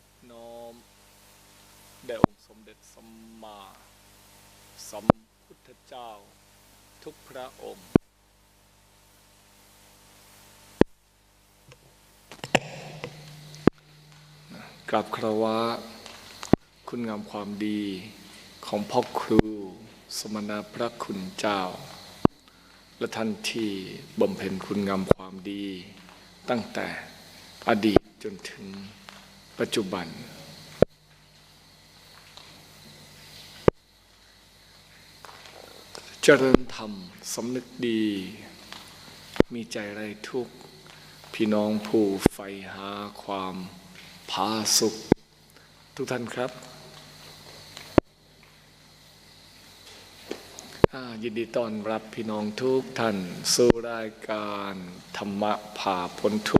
อบน้อมแด่องค์สมเด็จสัมมาสัมพุทธเจ้า ทุกพระองค์ กราบครวะคุณงามความดีของพ่อครูสมณพระคุณเจ้า และท่านที่บำเพ็ญคุณงามความดีตั้งแต่อดีตจนถึง ปัจจุบัน เจริญธรรมสำนึกดี มีใจไรทุกข์ พี่น้องผู้ใฝ่หาความผาสุข ทุกท่านครับยินดีต้อนรับพี่น้องทุกท่าน สู่รายการธรรมะผ่าพ้นทุก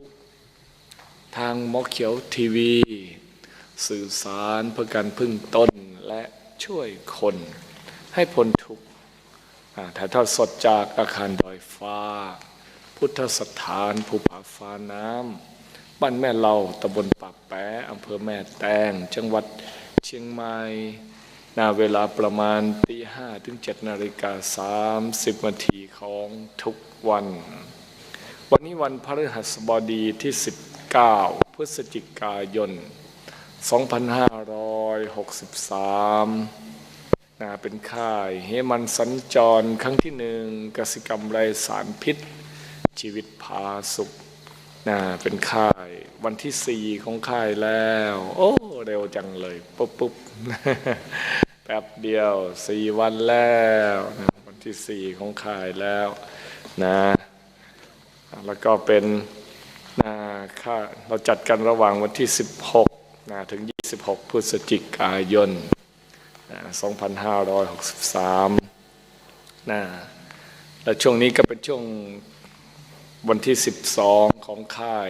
ทางมอเขียวทีวี สื่อสารเพื่อการพึ่งต้นและช่วยคนให้พ้นทุกข์ถ่ายทอดสดจากอาคารดอยฟ้า พุทธสถานภูผาฟ้าน้ำบ้านแม่เราตำบลปากแปะอำเภอแม่แตงจังหวัดเชียงใหม่นาเวลาประมาณตีห้าถึงเจ็ดนาฬิกาสามสิบนาทีของทุกวัน วันนี้วันพฤหัสบดีที่สิบ 9 พฤศจิกายน 2563นะเป็นค่ายเฮมันสัญจรครั้งที่หนึ่งกสิกรรมไรสารพิษ ชีวิตพาสุขนะเป็นค่ายวันที่สี่ของค่ายแล้ว โอ้ เร็วจังเลย ปุ๊บปุ๊บแป๊บเดียวสี่วันแล้วนะวันที่สี่ของค่ายแล้วนะแล้วก็เป็น ค่าเราจัดกันระหว่างวันที่ 16นะถึง 26 พฤศจิกายนนะ2563นะและช่วงนี้ก็เป็นช่วงวันที่ 12 ของค่าย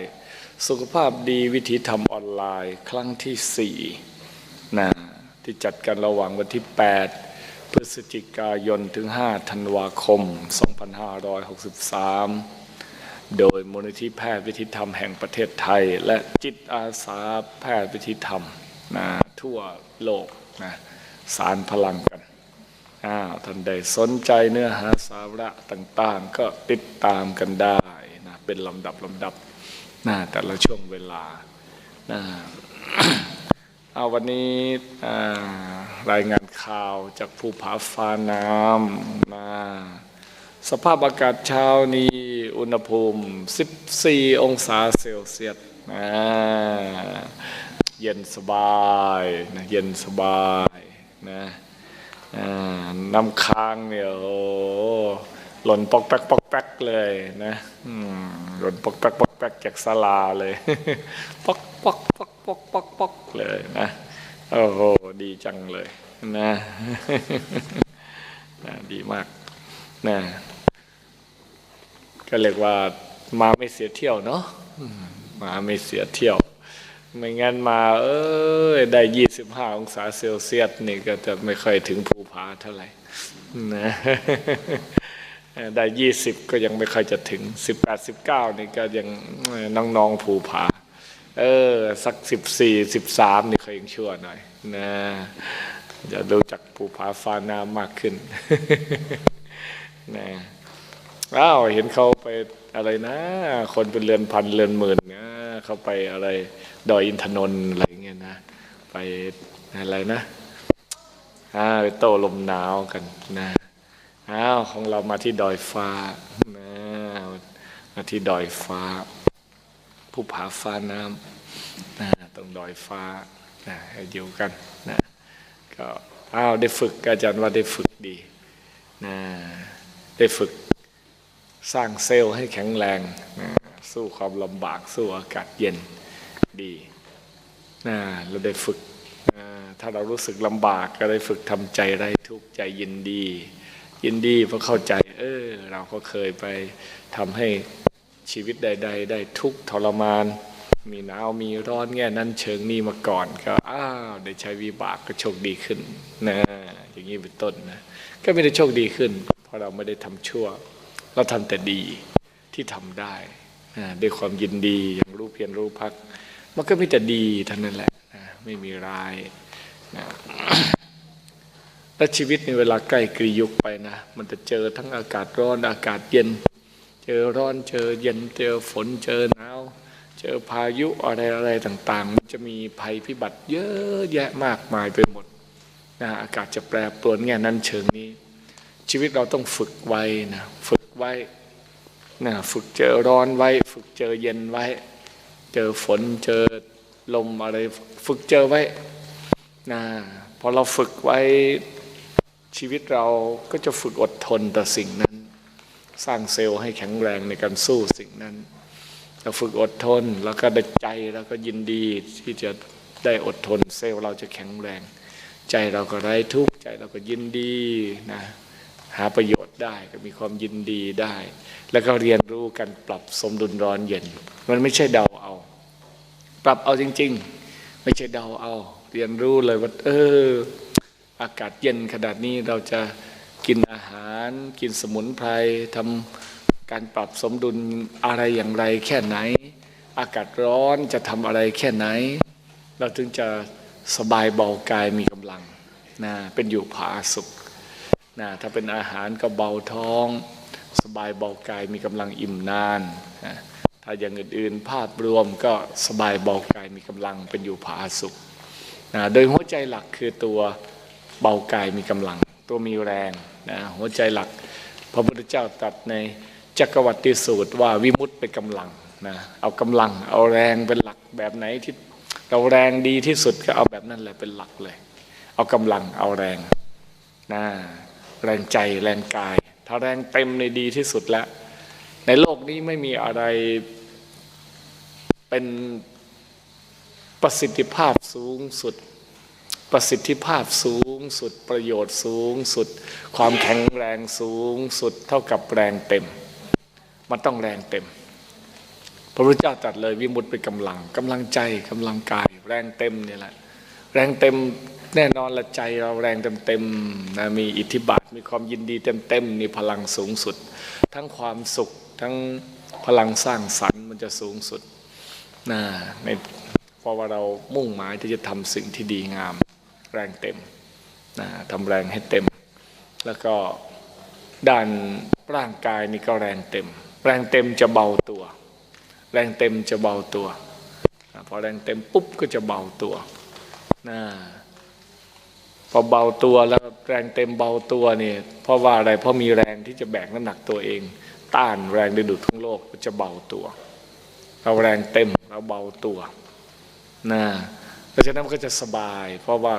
สุขภาพดีวิถีธรรมออนไลน์ครั้งที่4นะที่จัดกันระหว่างวันที่ 8 พฤศจิกายนถึง 5 ธันวาคม 2563 โดยมูลนิธิแพทย์วิถีธรรมแห่งประเทศไทย และจิตอาสาแพทย์วิถีธรรมนะทั่วโลกนะสารพลังกันอ้าวท่านใดสนใจเนื้อหาสาระต่างๆ ก็ติดตามกันได้นะเป็นลำดับลำดับนะแต่ละช่วงเวลานะเอาวันนี้รายงานข่าวจากภูผาฟ้าน้ำนะ สภาพอากาศเช้านี้อุณหภูมิ 14 องศาเซลเซียสนะเย็นสบายนะเย็นสบายนะน้ำค้างเนี่ยโอ้โหล่นปอกแป๊กปอกแป๊กเลยนะหล่นปอกแป๊กปอกแป๊กจากศาลาเลยปอกปอกปอกปอกปอกปอกเลยนะโอ้โหดีจังเลยนะนะดีมากนะ ก็เรียกว่ามาไม่เสียเที่ยวเนาะมาไม่เสียเที่ยว ไม่งั้นมาเอ้ยได้ยี่สิบห้าองศาเซลเซียสนี่ก็จะไม่ค่อยถึงภูผาเท่าไหร่นะได้ยี่สิบก็ยังไม่ค่อยจะถึงสิบแปดสิบเก้านี่ก็ยังน้องๆภูผาเออสักสิบสี่สิบสามนี่เคยยังชั่วหน่อยนะจะดูจากภูผาฟ้าน้ำมากขึ้นนะ อ้าวเห็นเขาไปอะไรนะ คนเป็นเรือนพันเรือนหมื่นนะเขาไปอะไรดอยอินทนนท์อะไรเงี้ยนะ ไปอะไรนะอ่าไปโตลมหนาวกันนะอ้าวของเรามาที่ดอยฟ้านะมาที่ดอยฟ้า ผู้ผาฟ้าน้ำนะตรงดอยฟ้านะให้อยู่กันนะก็อ้าวได้ฝึกอาจารย์ว่าได้ฝึกดีนะได้ฝึก สร้างเซลล์ให้แข็งแรงนะสู้ความลำบากสู้อากาศเย็นดีนะเราได้ฝึกนะถ้าเรารู้สึกลำบากก็ได้ฝึกทำใจไร้ทุกใจยินดี ยินดีเพราะเข้าใจ เออ เราก็เคยไปทำให้ชีวิตใด ๆ ได้ทุกทรมาน มีหนาวมีร้อนแง่นั้นเชิงนี้มาก่อนก็อ้าวได้ใช้วิบากก็โชคดีขึ้นนะอย่างนี้เป็นต้นนะก็ไม่ได้โชคดีขึ้น เพราะเราไม่ได้ทำชั่ว เราทำแต่ดีที่ทำได้นะด้วยความยินดีอย่างรู้เพียรรู้พัก มันก็มีแต่ดีเท่านั้นแหละนะไม่มีร้ายนะและชีวิตในเวลาใกล้กรียุกไปนะมันจะเจอทั้งอากาศร้อนอากาศเย็น เจอร้อนเจอเย็นเจอฝนเจอหนาวเจอพายุอะไรอะไรต่างๆ มันจะมีภัยพิบัติเยอะแยะมากมายไปหมดนะอากาศจะแปรปรวนแง่นั้นเชิงนี้ ชีวิตเราต้องฝึกไว้นะฝึก ไว้นะฝึกเจอร้อนไว้ ฝึกเจอเย็นไว้ เจอฝนเจอลมอะไร ฝึกเจอไว้นะพอเราฝึกไว้ชีวิตเราก็จะฝึกอดทนต่อสิ่งนั้น สร้างเซลล์ให้แข็งแรงในการสู้สิ่งนั้นเราฝึกอดทนแล้วก็ได้ใจแล้วก็ยินดีที่จะได้อดทนเซลล์เราจะแข็งแรง ใจเราก็ไร้ทุกข์ใจเราก็ยินดีนะ หาประโยชน์ได้ก็มีความยินดีได้ แล้วก็เรียนรู้กันปรับสมดุลร้อนเย็น มันไม่ใช่เดาเอา ปรับเอาจริง ๆ ไม่ใช่เดาเอา เรียนรู้เลยว่าเออ อากาศเย็นขนาดนี้เราจะกินอาหารกินสมุนไพรทำการปรับสมดุลอะไรอย่างไรแค่ไหน อากาศร้อนจะทำอะไรแค่ไหน เราถึงจะสบายเบากายมีกำลังนะเป็นอยู่ผาสุข นะถ้าเป็นอาหารก็เบาท้อง สบายเบากายมีกำลังอิ่มนานนะถ้าอย่างอื่นๆภาพรวมก็สบายเบากายมีกำลังเป็นอยู่ผาสุขนะโดยหัวใจหลักคือตัวเบากายมีกำลัง ตัวมีแรงนะหัวใจหลัก พระพุทธเจ้าตรัสในจักรวัติสูตรว่าวิมุตติเป็นกำลังนะเอากำลังเอาแรงเป็นหลักแบบไหนที่เราแรงดีที่สุดก็เอาแบบนั้นแหละเป็นหลักเลย เอากำลังเอาแรงนะ แรงใจแรงกาย ถ้าแรงเต็มในดีที่สุดแล้ว ในโลกนี้ไม่มีอะไรเป็นประสิทธิภาพสูงสุด ประสิทธิภาพสูงสุดประโยชน์สูงสุด ความแข็งแรงสูงสุดเท่ากับแรงเต็ม มันต้องแรงเต็ม พระพุทธเจ้าตรัสเลยวิมุตติเป็นกำลังกำลังใจกำลังกาย แรงเต็มเนี่ยแหละ แรงเต็มแน่นอนละใจเราแรงเต็มเต็มๆนะมีอิทธิบาทมีความยินดีเต็มเต็มๆนี่พลังสูงสุด ทั้งความสุขทั้งพลังสร้างสรรค์มันจะสูงสุดนะในพราะว่าเรามุ่งหมายที่จะทำสิ่งที่ดีงาม แรงเต็มนะทำแรงให้เต็ม แล้วก็ด้านร่างกายนี่ก็แรงเต็ม แรงเต็มจะเบาตัว แรงเต็มจะเบาตัว พอแรงเต็มปุ๊บก็จะเบาตัว นะพอเบาตัวแล้วแรงเต็มเบาตัวเนี่ยเพราะว่าอะไรเพราะมีแรงที่จะแบกน้ำหนักตัวเอง ต้านแรงดึงดูดทั้งโลกจะเบาตัว เราแรงเต็มเราเบาตัวนะเพราะฉะนั้นมันก็จะสบาย เพราะว่า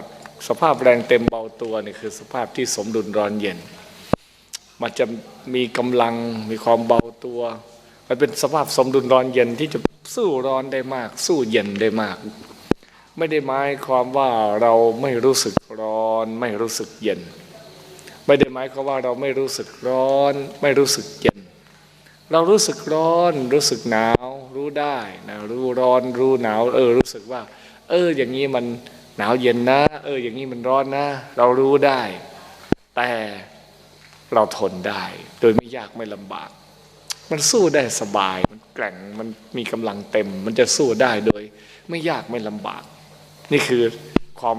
สภาพแรงเต็มเบาตัวนี่คือสภาพที่สมดุลร้อนเย็น มันจะมีกำลังมีความเบาตัว มันเป็นสภาพสมดุลร้อนเย็นที่จะสู้ร้อนได้มาก สู้เย็นได้มาก ไม่ได้หมายความว่าเราไม่รู้สึกร้อน ไม่รู้สึกเย็น ไม่ได้หมายความว่าเราไม่รู้สึกร้อน ไม่รู้สึกเย็น เรารู้สึกร้อน รู้สึกหนาว รู้ได้นะรู้ร้อนรู้หนาว เออ รู้สึกว่า เออ อย่างนี้มันหนาวเย็นนะ เออ อย่างนี้มันร้อนนะ เรารู้ได้ แต่เราทนได้ โดยไม่ยากไม่ลำบาก มันสู้ได้สบาย มันแกร่ง มันมีกำลังเต็ม มันจะสู้ได้โดย ไม่ยากไม่ลำบาก นี่คือความ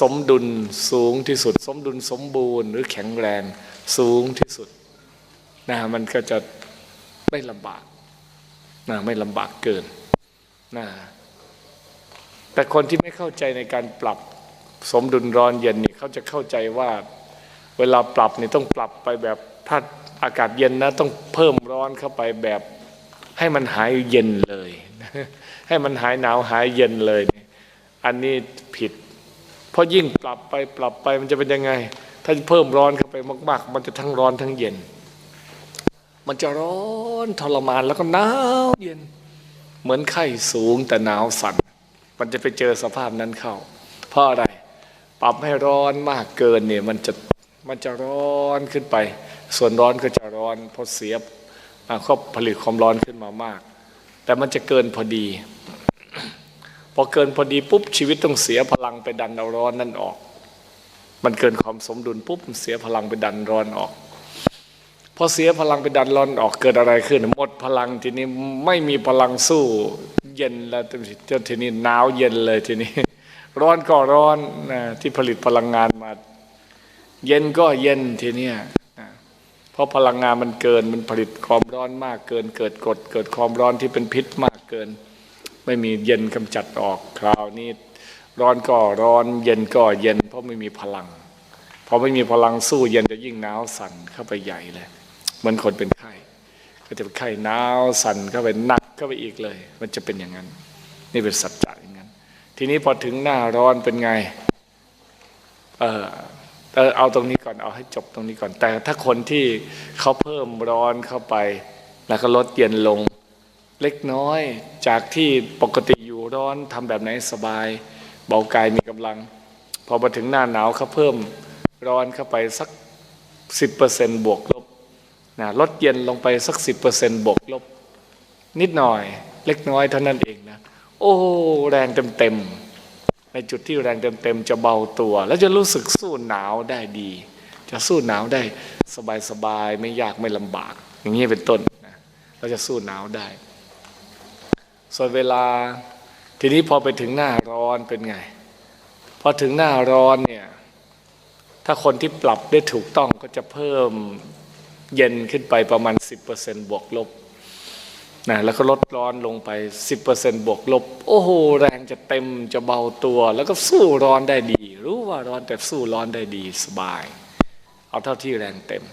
สมดุลสูงที่สุด สมดุลสมบูรณ์ หรือแข็งแรงสูงที่สุดนะมันก็จะไม่ลำบากนะไม่ลำบากเกินนะแต่คนที่ไม่เข้าใจในการปรับสมดุลร้อนเย็นนี่เขาจะเข้าใจว่าเวลาปรับนี่ต้องปรับไปแบบถ้าอากาศเย็นนะ ต้องเพิ่มร้อนเข้าไปแบบให้มันหายเย็นเลย ให้มันหายหนาวหายเย็นเลย อันนี้ผิด เพราะยิ่งปรับไปปรับไปมันจะเป็นยังไง ถ้าเพิ่มร้อนเข้าไปมาก ๆ มันจะทั้งร้อนทั้งเย็น มันจะร้อนทรมานแล้วก็หนาวเย็น เหมือนไข้สูงแต่หนาวสั่นมันจะไปเจอสภาพนั้นเข้า เพราะอะไรปรับให้ร้อนมากเกินเนี่ยมันจะมันจะร้อนขึ้นไป ส่วนร้อนก็จะร้อนพอเสียบก็ผลิตความร้อนขึ้นมามาก แต่มันจะเกินพอดี พอเกินพอดีปุ๊บชีวิตต้องเสียพลังไปดันเอาร้อนนั่นออก มันเกินความสมดุลปุ๊บเสียพลังไปดันร้อนออกพอเสียพลังไปดันร้อนออกเกิดอะไรขึ้น หมดพลังทีนี้ไม่มีพลังสู้ เย็นแล้วจนทีนี้หนาวเย็นเลยทีนี้ ร้อนก็ร้อนนะที่ผลิตพลังงานมา เย็นก็เย็นทีเนี้ยเพราะพลังงานมันเกินมันผลิตความร้อนมากเกิน เกิดกดเกิดความร้อนที่เป็นพิษมากเกิน ไม่มีเย็นกำจัดออกคราวนี้ร้อนก็ร้อน เย็นก็เย็น เพราะไม่มีพลังพอไม่มีพลังสู้เย็นจะยิ่งหนาวสั่นเข้าไปใหญ่เลยเหมือนคนเป็นไข้ก็จะเป็นไข้หนาวสั่นเข้าไปหนักเข้าไปอีกเลย มันจะเป็นอย่างนั้น นี่เป็นสัจจะอย่างนั้น ทีนี้พอถึงหน้าร้อนเป็นไงเออเอาตรงนี้ก่อนเอาให้จบตรงนี้ก่อนแต่ถ้าคนที่เขาเพิ่มร้อนเข้าไป แล้วก็ลดเย็นลง เล็กน้อยจากที่ปกติอยู่ร้อนทำแบบไหนสบาย เบากายมีกำลัง พอมาถึงหน้าหนาวเขาเพิ่มร้อนเข้าไปสักสิบเปอร์เซ็นบวกลบนะลดเย็นลงไปสักสิบเปอร์เซ็นบวกลบ นิดหน่อย เล็กน้อยเท่านั้นเองนะโอ้แรงเต็มเต็มๆในจุดที่แรงเต็มเต็มๆจะเบาตัว แล้วจะรู้สึกสู้หนาวได้ดี จะสู้หนาวได้สบายๆไม่ยากไม่ลำบาก อย่างนี้เป็นต้นนะเราจะสู้หนาวได้ ส่วนเวลาทีนี้พอไปถึงหน้าร้อนเป็นไง พอถึงหน้าร้อนเนี่ย ถ้าคนที่ปรับได้ถูกต้องก็จะเพิ่มเย็นขึ้นไปประมาณ 10%บวกลบนะแล้วก็ลดร้อนลงไป 10%บวกลบ โอ้โห แรงจะเต็มจะเบาตัว แล้วก็สู้ร้อนได้ดี รู้ว่าร้อนแต่สู้ร้อนได้ดีสบาย เอาเท่าที่แรงเต็ม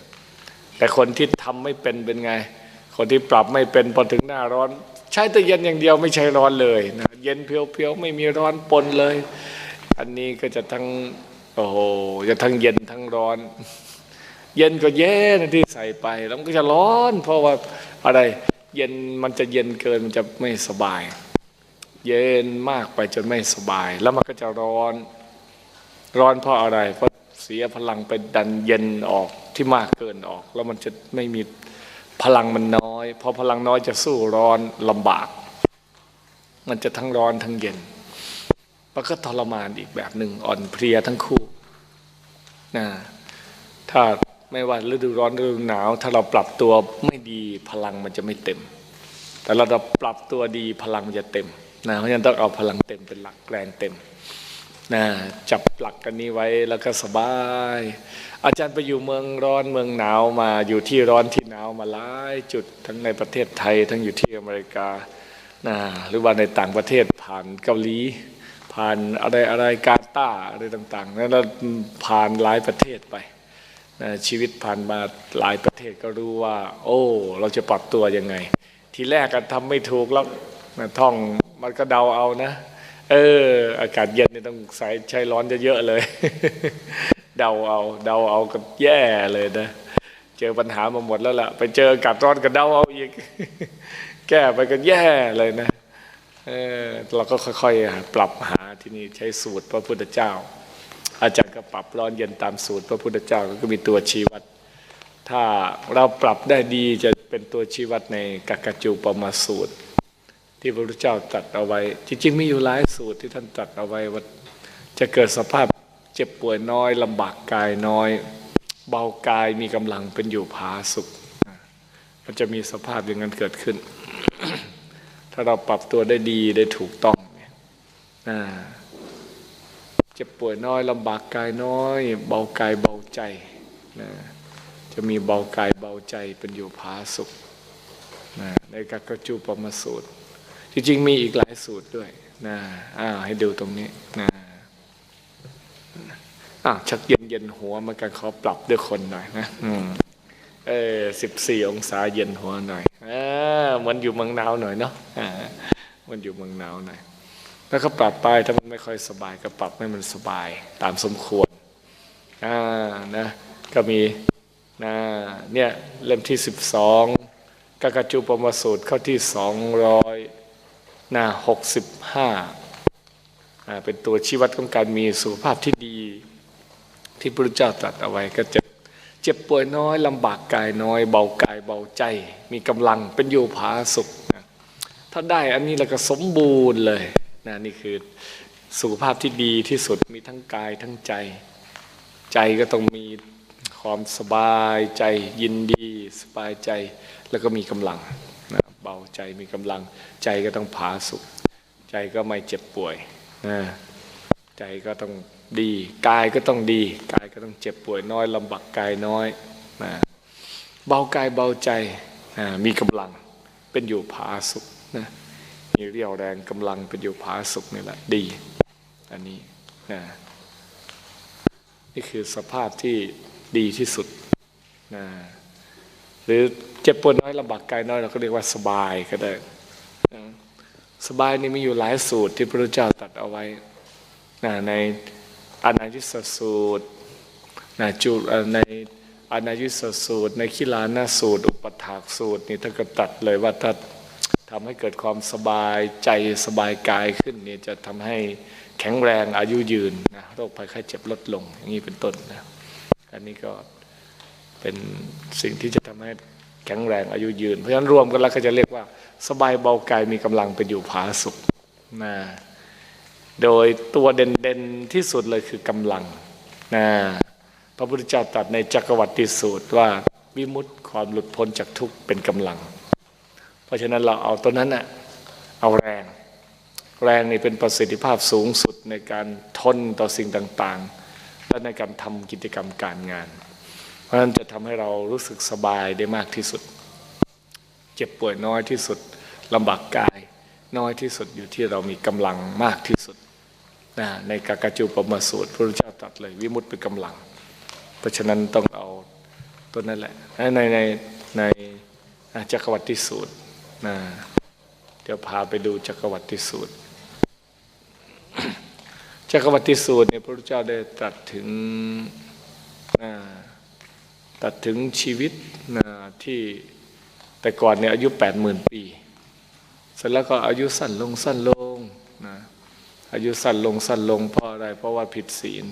แต่คนที่ทำไม่เป็นเป็นไง คนที่ปรับไม่เป็นพอถึงหน้าร้อน ใช้แต่เย็นอย่างเดียวไม่ใช่ร้อนเลยนะเย็นเพียวๆไม่มีร้อนปนเลย อันนี้ก็จะทั้งโอ้โหจะทั้งเย็นทั้งร้อน เย็นก็เย็นที่ใส่ไปแล้วมันก็จะร้อน เพราะว่าอะไรเย็นมันจะเย็นเกินมันจะไม่สบาย เย็นมากไปจนไม่สบาย แล้วมันก็จะร้อนร้อนเพราะอะไร เพราะเสียพลังไปดันเย็นออกที่มากเกินออก แล้วมันจะไม่มี พลังมันน้อยพอพลังน้อยจะสู้ร้อนลำบาก มันจะทั้งร้อนทั้งเย็นมันก็ทรมานอีกแบบหนึ่งอ่อนเพลียทั้งคู่นะถ้าไม่ว่าฤดูร้อนฤดูหนาว ถ้าเราปรับตัวไม่ดีพลังมันจะไม่เต็ม แต่เราเราปรับตัวดีพลังมันจะเต็มนะเพราะฉะนั้นต้องเอาพลังเต็มเป็นหลักแรงเต็ม นะจับหลักกันนี้ไว้แล้วก็สบาย อาจารย์ไปอยู่เมืองร้อนเมืองหนาวมาอยู่ที่ร้อนที่หนาวมาหลายจุดทั้งในประเทศไทย ทั้งอยู่ที่อเมริกานะหรือว่าในต่างประเทศผ่านเกาหลี ผ่านอะไรอะไรกาตาร์อะไรต่างๆแล้วเราผ่านหลายประเทศไปนะชีวิตผ่านมาหลายประเทศก็รู้ว่า โอ้ เราจะปรับตัวยังไง ทีแรกก็ทำไม่ถูกแล้วนะท่องมันก็เดาเอานะ เออ อากาศเย็นนี่ต้องใส่ใช้ร้อนเยอะๆเลย เดาเอา เดาเอาก็แย่เลยนะ เจอปัญหามาหมดแล้วล่ะ ไปเจออากาศร้อนก็เดาเอาอีก แก้ไปก็แย่เลยนะ เออ เราก็ค่อยๆ ปรับหาที่นี่ใช้สูตรพระพุทธเจ้า อาจารย์ก็ปรับร้อนเย็นตามสูตรพระพุทธเจ้าก็มีตัวชี้วัด ถ้าเราปรับได้ดีจะเป็นตัวชี้วัดในกักกจูปมาสูตร ที่พระพุทธเจ้าตัดเอาไว้ จริงๆมีอยู่หลายสูตรที่ท่านตัดเอาไว้ว่าจะเกิดสภาพเจ็บป่วยน้อยลำบากกายน้อย เบากายมีกำลังเป็นอยู่ผาสุข มันจะมีสภาพอย่างนั้นเกิดขึ้น ถ้าเราปรับตัวได้ดีได้ถูกต้องเนี่ยนะเจ็บป่วยน้อยลำบากกายน้อย เบากายเบาใจนะจะมีเบากายเบาใจเป็นอยู่ผาสุขนะในกักกจูปมาสูตร จริงๆมีอีกหลายสูตรด้วยนะอ้าวให้ดูตรงนี้นะอ้าวชักเย็นเย็นหัวเหมากันขอปรับด้วยคนหน่อยนะอืมเออสิบสี่องศาเย็นหัวหน่อยเออเหมือนอยู่เมืองหนาวหน่อยเนาะอ่ามันอยู่เมืองหนาวหน่อยแล้วก็ปรับไปถ้ามันไม่ค่อยสบายก็ปรับให้มันสบายตามสมควรอ่านะก็มีนะเนี่ยเล่มที่สิบสองกากาจูปมาสูตรเข้าที่สองร้ นะหกสิบห้าเป็นตัวชี้วัดของการมีสุขภาพที่ดี ที่พระพุทธเจ้าตรัสเอาไว้ก็จะเจ็บป่วยน้อยลำบากกายน้อย เบากายเบาใจ มีกำลังเป็นอยู่ผาสุขนะถ้าได้อันนี้แล้วก็สมบูรณ์เลยนะนี่คือสุขภาพที่ดีที่สุดมีทั้งกายทั้งใจ ใจก็ต้องมีความสบายใจยินดี สบายใจแล้วก็มีกำลัง เบาใจมีกำลัง ใจก็ต้องผาสุขใจก็ไม่เจ็บป่วยนะใจก็ต้องดีกายก็ต้องดีกายก็ต้องเจ็บป่วยน้อยลำบากกายน้อยนะเบากายเบาใจนะมีกำลังเป็นอยู่ผาสุขนะมีเรี่ยวแรงกำลังเป็นอยู่ผาสุขนี่แหละดี อันนี้นะนี่คือสภาพที่ดีที่สุดนะ หรือเจ็บปวดน้อยลำบากกายน้อยเราก็เรียกว่าสบายก็ได้สบายนี่มีอยู่หลายสูตรที่พระพุทธเจ้าตัดเอาไว้นในอนายิสสูตรนะจุในอนายิสสูตร ในขิลานาสูตร อุปถากสูตรนี่ท่านก็ตัดเลยว่าถ้าทำให้เกิดความสบายใจสบายกายขึ้นนี่จะทำให้แข็งแรงอายุยืนนะโรคภัยไข้เจ็บลดลงอย่างนี้เป็นต้นนะอันนี้ก็ เป็นสิ่งที่จะทำให้แข็งแรงอายุยืน เพราะฉะนั้นรวมกันแล้วก็จะเรียกว่า สบายเบากายมีกำลังเป็นอยู่ผาสุขนะโดยตัวเด่นๆที่สุดเลยคือกำลังนะพระพุทธเจ้าตรัสในจักรวัติสูตรว่าวิมุตติความหลุดพ้นจากทุกข์เป็นกำลัง เพราะฉะนั้นเราเอาตัวนั้นน่ะเอาแรง แรงนี่เป็นประสิทธิภาพสูงสุดในการทนต่อสิ่งต่างๆ และในการทำกิจกรรมการงาน ราะนั้นจะทำให้เรารู้สึกสบายได้มากที่สุด เจ็บป่วยน้อยที่สุดลำบากกายน้อยที่สุดอยู่ที่เรามีกำลังมากที่สุดนะในกากาจูปมาสูตรพระพุทธเจ้าตรัสเลย วิมุตติเป็นกำลัง เพราะฉะนั้นต้องเอาตัวนั้นแหละในในในในจักรวัติสูตรนะเดี๋ยวพาไปดูจักรวัติสูตร จักรวัติสูตรเนี่ยพระพุทธเจ้าได้ตรัสถึง ตรัสถึงชีวิตนะที่แต่ก่อนเนี่ยอายุแปดหมื่นปี เสร็จแล้วก็อายุสั้นลงสั้นลงนะอายุสั้นลงสั้นลงเพราะอะไรเพราะว่าผิดศีล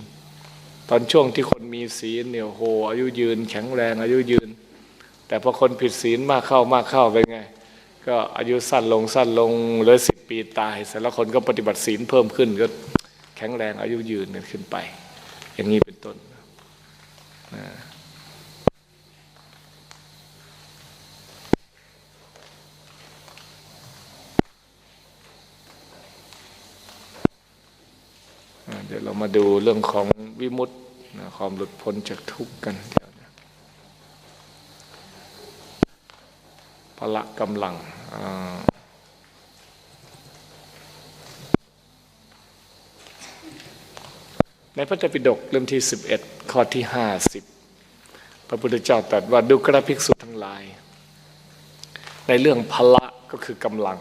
ตอนช่วงที่คนมีศีลเนี่ยโหอายุยืนแข็งแรงอายุยืน แต่พอคนผิดศีลมากเข้ามากเข้าเป็นไง ก็อายุสั้นลงสั้นลงเหลือสิบปีตาย เสร็จแล้วคนก็ปฏิบัติศีลเพิ่มขึ้นก็แข็งแรงอายุยืนกันขึ้นไป อย่างนี้เป็นต้นนะ เดี๋ยวเรามาดูเรื่องของวิมุตตินะความหลุดพ้นจากทุกข์กันเดี๋ยวนะพละกำลังในพระไตรปิฎกเล่มที่ 11 ข้อที่ 50 พระพุทธเจ้าตรัสว่าดูกระภิกษุทั้งหลาย ในเรื่องพละก็คือกำลัง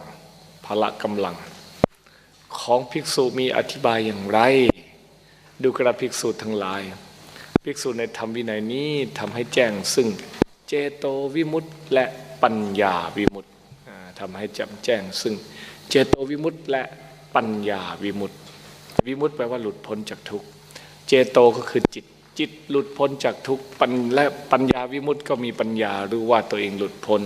พละกำลัง ของภิกษุมีอธิบายอย่างไร ดูกระภิกษุทั้งหลาย ภิกษุในธรรมวินัยนี้ทำให้แจ้งซึ่งเจโตวิมุตติและปัญญาวิมุตติอ่าทำให้จำแจ้งซึ่งเจโตวิมุตติและปัญญาวิมุตติวิมุตติแปลว่าหลุดพ้นจากทุกข์เจโตก็คือจิตจิตหลุดพ้นจากทุกข์ปัญและปัญญาวิมุตติก็มีปัญญารู้ว่าตัวเองหลุดพ้น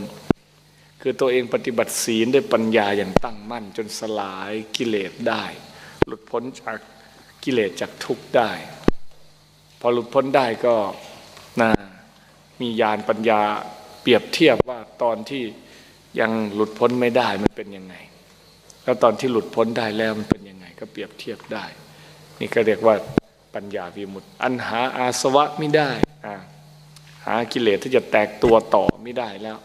คือตัวเองปฏิบัติศีลด้วยปัญญาอย่างตั้งมั่นจนสลายกิเลสได้ หลุดพ้นจาก กิเลสจากทุกข์ได้ พอหลุดพ้นได้ก็นะมีญาณปัญญาเปรียบเทียบว่าตอนที่ยังหลุดพ้นไม่ได้มันเป็นยังไง แล้วตอนที่หลุดพ้นได้แล้วมันเป็นยังไง ก็เปรียบเทียบได้ นี่ก็เรียกว่าปัญญาวิมุตติ อันหาอาสวะไม่ได้อ่าหากิเลสที่จะแตกตัวต่อไม่ได้แล้ว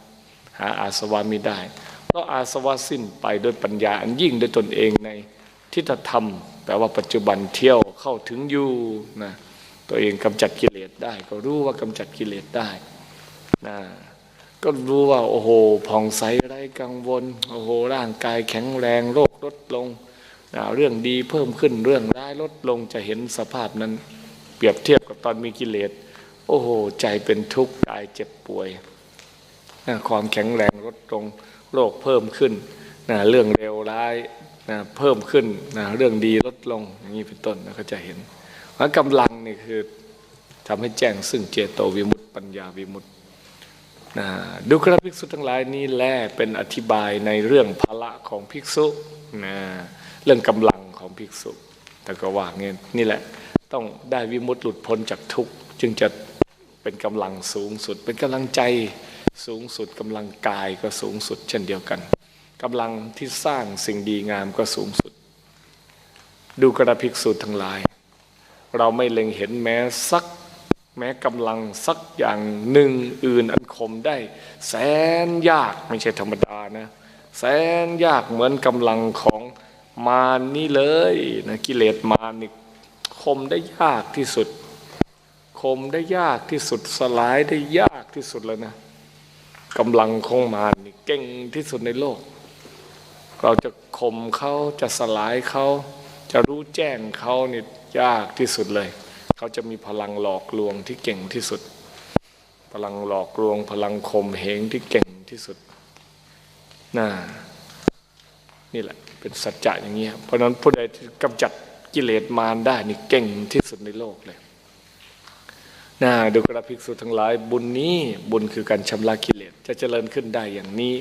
หาอาสวะไม่ได้ เพราะอาสวะสิ้นไปด้วยปัญญาอันยิ่งด้วยตนเองในทิฏฐธรรม แปลว่าปัจจุบันเที่ยวเข้าถึงอยู่นะตัวเองกำจัดกิเลสได้ ก็รู้ว่ากำจัดกิเลสได้นะก็รู้ว่าโอ้โหผ่องใสไร้กังวลโอ้โหร่างกายแข็งแรงโรคลดลงนะเรื่องดีเพิ่มขึ้นเรื่องร้ายลดลงจะเห็นสภาพนั้น เปรียบเทียบกับตอนมีกิเลสโอ้โหใจเป็นทุกข์กายเจ็บป่วยนะความแข็งแรงลดลงโรคเพิ่มขึ้นนะเรื่องเลวร้าย นะเพิ่มขึ้นนะเรื่องดีลดลงอย่างนี้เป็นต้นนะเขาจะเห็นว่ากำลังนี่คือทำให้แจ้งซึ่งเจโตวิมุตติปัญญาวิมุตตินะดูกระภิกษุทั้งหลายนี้แลเป็นอธิบายในเรื่องภละของภิกษุนะเรื่องกำลังของภิกษุ แต่ก็ว่าเงี้ยนี่แหละต้องได้วิมุตติหลุดพ้นจากทุกข์จึงจะเป็นกำลังสูงสุด เป็นกำลังใจสูงสุดกำลังกายก็สูงสุดเช่นเดียวกัน กำลังที่สร้างสิ่งดีงามก็สูงสุด ดูกระภิกษุทั้งหลาย เราไม่เล็งเห็นแม้สักแม้กำลังสักอย่างหนึ่งอื่นอันคมได้ แสนยากไม่ใช่ธรรมดานะ แสนยากเหมือนกำลังของมารนี่เลยนะกิเลสมารนี่คมได้ยากที่สุด คมได้ยากที่สุดสลายได้ยากที่สุดแล้วนะกำลังของมารนี่เก่งที่สุดในโลก เราจะข่มเขาจะสลายเขาจะรู้แจ้งเขานี่ยากที่สุดเลย เขาจะมีพลังหลอกลวงที่เก่งที่สุด พลังหลอกลวง พลังข่มเหงที่เก่งที่สุดน่านี่แหละเป็นสัจจะอย่างเงี้ยเพราะนั้นผู้ใดกำจัดกิเลสมารได้นี่เก่งที่สุดในโลกเลยน่าดูกระภิกษุทั้งหลายบุญนี้บุญคือการชำระกิเลสจะเจริญขึ้นได้อย่างนี้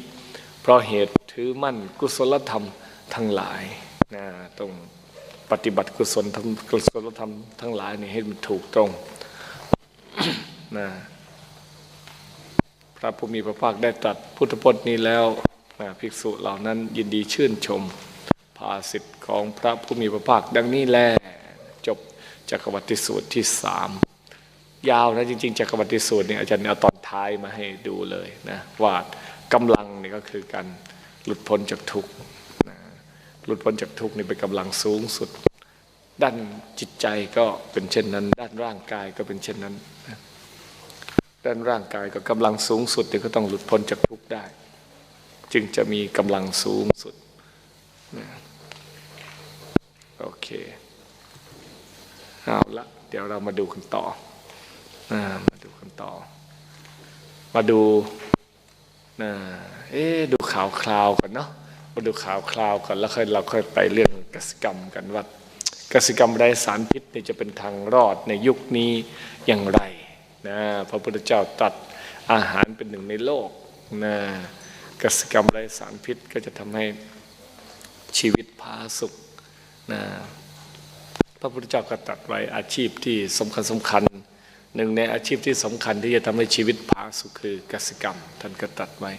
ราะเหตุถือมั่นกุศลธรรมทั้งหลายนะต้องปฏิบัติกุศลธรรมกุศลธรรมทั้งหลายนี่ให้มันถูกตรงนะพระผู้มีพระภาคได้ตรัสพุทธพจน์นี้แล้วนะภิกษุเหล่านั้นยินดีชื่นชมภาสิทธิ์ของพระผู้มีพระภาคดังนี้แลจบจักรวัติสูตรที่สามยาวนะจริงๆจักรวัติสูตรเนี่ยอาจารย์เอาตอนท้ายมาให้ดูเลยนะว่า กำลังนี่ก็คือการหลุดพ้นจากทุกข์หลุดพ้นจากทุกข์นี่เป็นกำลังสูงสุด ด้านจิตใจก็เป็นเช่นนั้น ด้านร่างกายก็เป็นเช่นนั้น ด้านร่างกายก็กำลังสูงสุดเนี่ก็ต้องหลุดพ้นจากทุกข์ได้ จึงจะมีกำลังสูงสุดโอเคเอาละเดี๋ยวเรามาดูกันต่ออมาดูกันต่อ มาดู นะเอ๊ดูข่าวคราวกันเนาะมาดูข่าวคราวก่อนแล้วค่อยเราค่อยไปเรื่องกสิกรรมกันว่ากสิกรรมไร้สารพิษเนี่ยจะเป็นทางรอดในยุคนี้อย่างไรนะพระพุทธเจ้าตรัสอาหารเป็นหนึ่งในโลกนะกสิกรรมไร้สารพิษก็จะทำให้ชีวิตพาสุขนะพระพุทธเจ้าก็ตรัสไว้อาชีพที่สำคัญสำคัญ หนึ่งในอาชีพที่สำคัญที่จะทำให้ชีวิตพาสุขคือกสิกรรม ท่านก็ตัดไว้